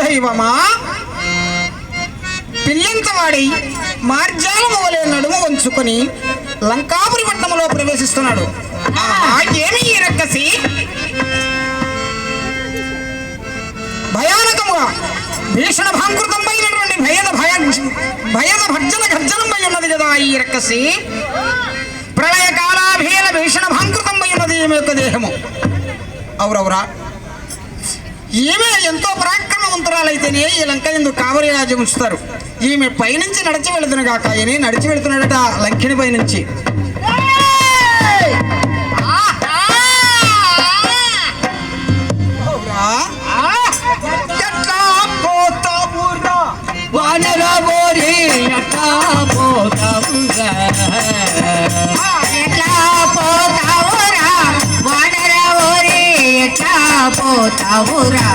దైవమా? పిల్లింతవాడి మార్జాలము వలె నడుము వంచుకొని లంకాపురి పట్టణంలో ప్రవేశిస్తున్నాడు. ఏమి ఈ రక్కసి భయానకముగా భీషణ భాంకృతమైనటువంటి భయద భయ భయద భర్జన గర్జనమై ఉన్నది కదా ఈ రక్కసి ప్రళయ కాలాభీల భీషణ భాంకృతమై ఉన్నది ఈమె యొక్క దేహము. అవురవురా ఈమె ఎంతో పరాక్రమవంతురాలైతేనే ఈ లంక ఎందుకు కావలి రాజు ఉంచుతారు. ఈమె పైనుంచి నడిచి వెళుతున్న కాక ఈయన నడిచి వెళుతున్నాడట లంకిని పైనుంచి. పోతావురా.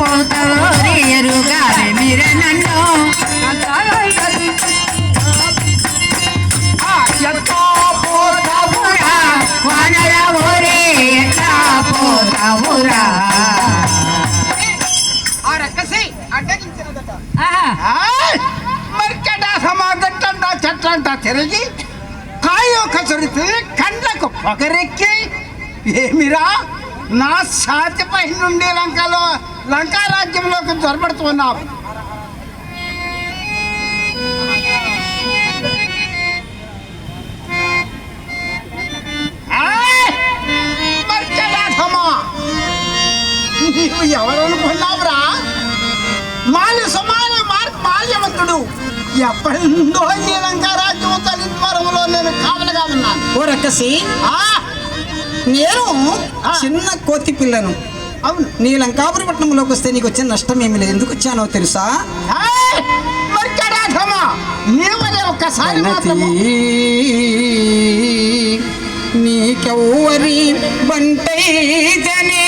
పోతావు ఎరుగా మీరే నన్ను? మరికట సమాగట్టంట చెట్టంట తిరిగి కాయో కసరితే కండ్లకు పొగరెక్కి. ఏమిరా? నా సాతిపై నుండి లంకలో లంకా రాజ్యంలోకి జొరబడుతున్నావు. ఎవరనుకున్నావురా మాలి సమాన మార్ మాల్యవంతుడు. ఎప్పటి నుండో ఈ లంకా రాజ్యం తలిద్వారంలో నేను కావలగా ఉన్నాను. ఓ రక్కసి నేను. చిన్న కోతి పిల్లను. అవును. నీ లంకాపురి పట్టణంలోకి వస్తే నీకు వచ్చిన నష్టం ఏమి లేదు. ఎందుకు వచ్చానో తెలుసా? నీకెవ్వరి బంటై జనే